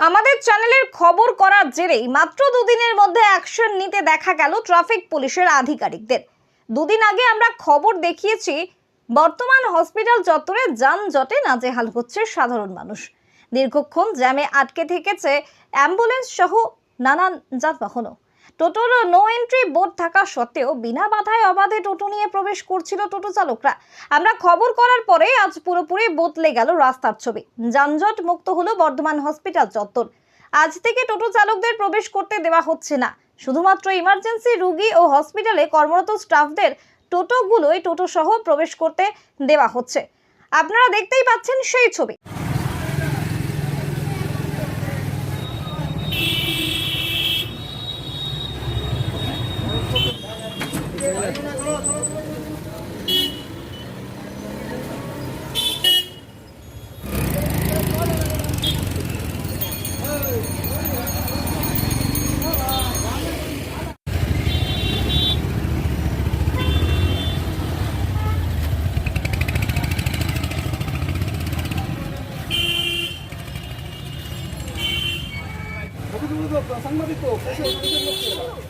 আমাদের চ্যানেলের খবর করার জেরেই মাত্র দুদিনের মধ্যে অ্যাকশন নিতে দেখা গেল ট্রাফিক পুলিশের আধিকারিকদের। দুদিন আগে আমরা খবর দেখিয়েছি, বর্তমান হসপিটাল চত্বরে যানজটে নাজেহাল হচ্ছে সাধারণ মানুষ। দীর্ঘক্ষণ জ্যামে আটকে থেকেছে অ্যাম্বুলেন্স সহ নানান যানবাহনও। টোটোর নো এন্ট্রি বোর্ড থাকা সত্ত্বেও বিনা বাধায় অবাধে টোটো নিয়ে প্রবেশ করছিল টোটো চালকরা। আমরা খবর করার পরে আজ পুরোপুরি বদলে গেল রাস্তার ছবি। যানজট মুক্ত হলো বর্ধমান হসপিটাল চত্বর। আজ থেকে টোটো চালকদের প্রবেশ করতে দেওয়া হচ্ছে না। শুধুমাত্র ইমার্জেন্সি রুগী ও হসপিটালে কর্মরত স্টাফদের টোটোগুলোই টোটো সহ প্রবেশ করতে দেওয়া হচ্ছে। আপনারা দেখতেই পাচ্ছেন সেই ছবি। সাংবাদিক তো দেশের দেশের লোক তো এরা। কেন ওদের এই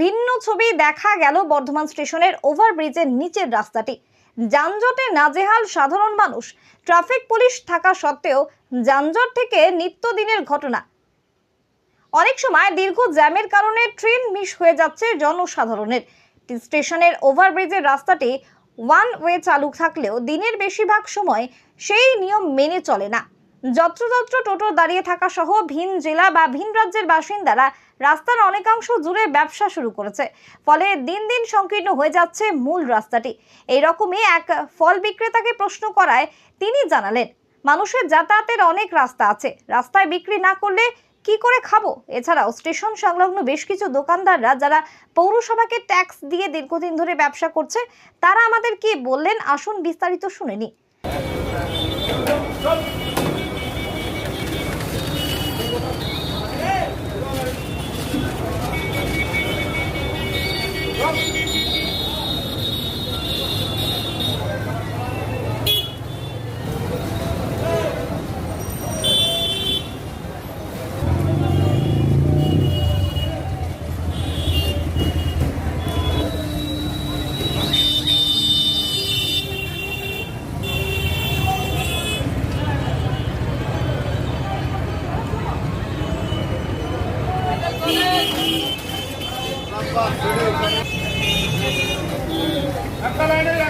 ভিন্ন ছবি দেখা গেল বর্ধমান স্টেশনের ওভারব্রিজের নিচের রাস্তাটি। যানজটে নাজেহাল সাধারণ মানুষ। ট্রাফিক পুলিশ থাকা সত্ত্বেও যানজট থেকে নিত্যদিনের ঘটনা। অনেক সময় দীর্ঘ জ্যামের কারণে ট্রেন মিস হয়ে যাচ্ছে জনসাধারণের। স্টেশনের ওভারব্রিজের রাস্তাটি ওয়ান ওয়ে চালু থাকলেও দিনের বেশিরভাগ সময় সেই নিয়ম মেনে চলে না। যত্রতত্র টোটো দাঁড়িয়ে থাকা সহ ভিন জেলা বা ভিন রাজ্যের বাসিন্দারা রাস্তার অনেকাংশ জুড়ে ব্যবসা শুরু করেছে। ফলে দিন দিন সংকীর্ণ হয়ে যাচ্ছে মূল রাস্তাটি। এইরকমই এক ফল বিক্রেতাকে প্রশ্ন করায় তিনি জানালেন, মানুষের যাতায়াতের অনেক রাস্তা আছে। রাস্তায় বিক্রি না করলে কি করে খাব? এছাড়াও স্টেশন সংলগ্ন বেশ কিছু দোকানদাররা যারা পৌরসভাকে ট্যাক্স দিয়ে দীর্ঘদিন ধরে ব্যবসা করছে, তারা আমাদের কি বললেন আসুন বিস্তারিত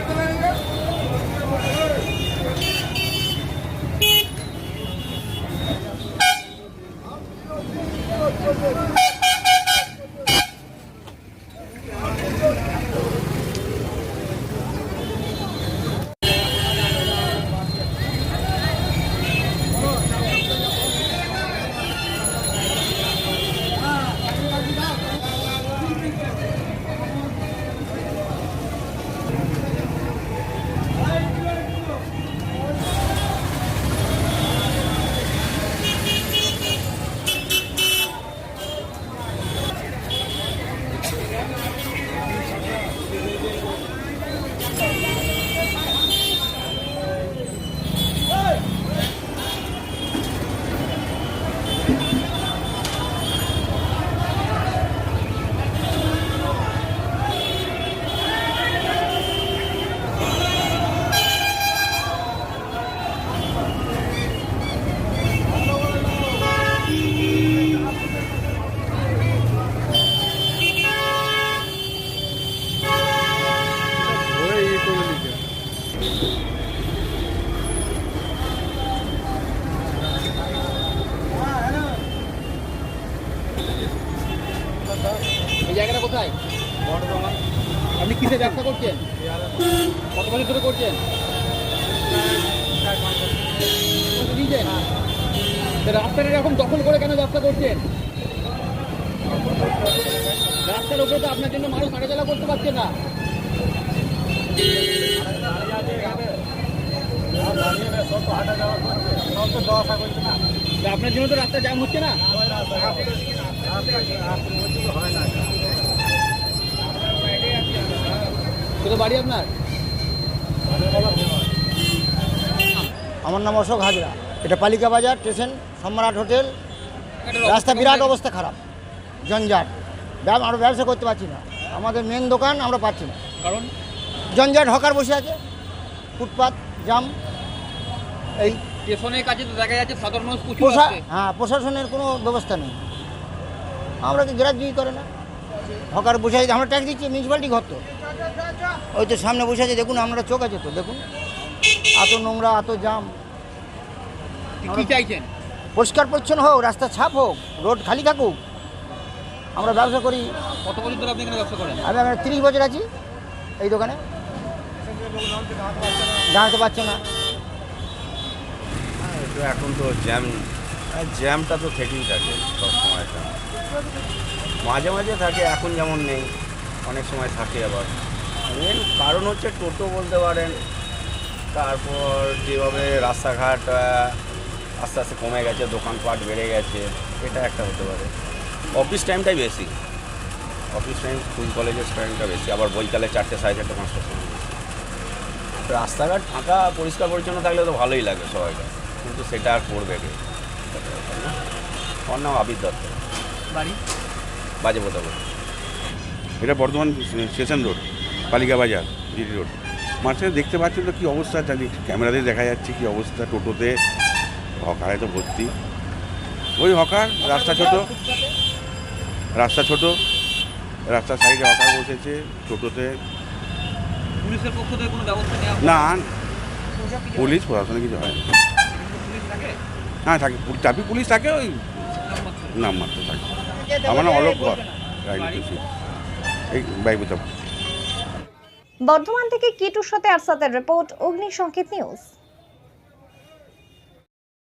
শুনে নি এই কত করছেন? রাস্তাটা এরকম দখল করে কেন ব্যবসা করছেন? রাস্তার উপরে তো আপনার জন্য মানুষ হাঁটাচলা করতে পারছে না। আপনার জন্য তো রাস্তা জ্যাম হচ্ছে না? কোথায় বাড়ি আপনার? আমার নাম অশোক হাজরা। এটা পালিকা বাজার স্টেশন সম্রাট হোটেল। রাস্তা বিরাট অবস্থা খারাপ জঞ্জাট। আমরা ব্যবসা করতে পারছি না। আমাদের মেন দোকান আমরা পাচ্ছি না। কারণ? জঞ্জাট হকার বসে আছে। ফুটপাত জাম এই স্টেশনের কাছে তো দেখা যাচ্ছে সাধারণ মানুষ হ্যাঁ প্রশাসনের কোনো ব্যবস্থা নেই। আমরা কি গ্রাহ্যই করে না। হকার বসে আছে আমরা ট্যাক্স দিচ্ছি মিউনিসিপ্যালিটি ঘর তো। ওই তো সামনে বসে আছে দেখুন আমরা চোখ আছে তো দেখুন। এত নোংরা এত জাম। কি চাইছেন? পরিষ্কার পরিচ্ছন্ন হোক রাস্তা ছাপ হোক রোড খালি থাকুক আমরা ব্যবসা করি। কত বছর ধরে আপনি এখানে ব্যবসা করেন? আমি আমরা তিরিশ বছর আছি এই দোকানে। দাঁড়াতে পারছে না। তো এখন তো জ্যাম আর জ্যামটা তো থেকেই থাকে সব সময় মাঝে মাঝে থাকে এখন যেমন নেই। অনেক সময় থাকে আবার। মেন কারণ হচ্ছে টোটো বলতে পারেন তারপর যেভাবে রাস্তাঘাট আস্তে আস্তে কমে গেছে দোকানপাট বেড়ে গেছে এটা একটা হতে পারে। অফিস টাইমটাই বেশি। অফিস টাইম স্কুল কলেজের টাইমটা বেশি আবার বৈকালে চারটে সাড়ে চারটে পাঁচটার সময় রাস্তাঘাট ফাঁকা পরিষ্কার পরিচ্ছন্ন থাকলে তো ভালোই লাগে সবাইকে কিন্তু সেটা আর করবে কে? আমার নাম আবির দত্ত। বাড়ি? বাজে বোঝাবো এটা বর্ধমান স্টেশন রোড পালিকা বাজার জিটি রোড। মাঝে দেখতে পাচ্ছেন তো কী অবস্থা জানি ক্যামেরাতে দেখা যাচ্ছে কী অবস্থা টোটোতে। হকারে তো ভর্তি। ওই হকার রাস্তা ছোট। রাস্তা ছোট। রাস্তার সাইডে হকার বসেছে টোটোতে। পুলিশের পক্ষ থেকে কোনো ব্যবস্থা না পুলিশ প্রশাসনে কিছু হয় হ্যাঁ থাকে। ট্রাফিক পুলিশ থাকে ওই নাম মাত্র থাকে। আমার নাম অলোক ঘর রাজনীতি বর্ধমান থেকে কিটুর সাথে আরসাদের রিপোর্ট অগ্নিসংকেত নিউজ।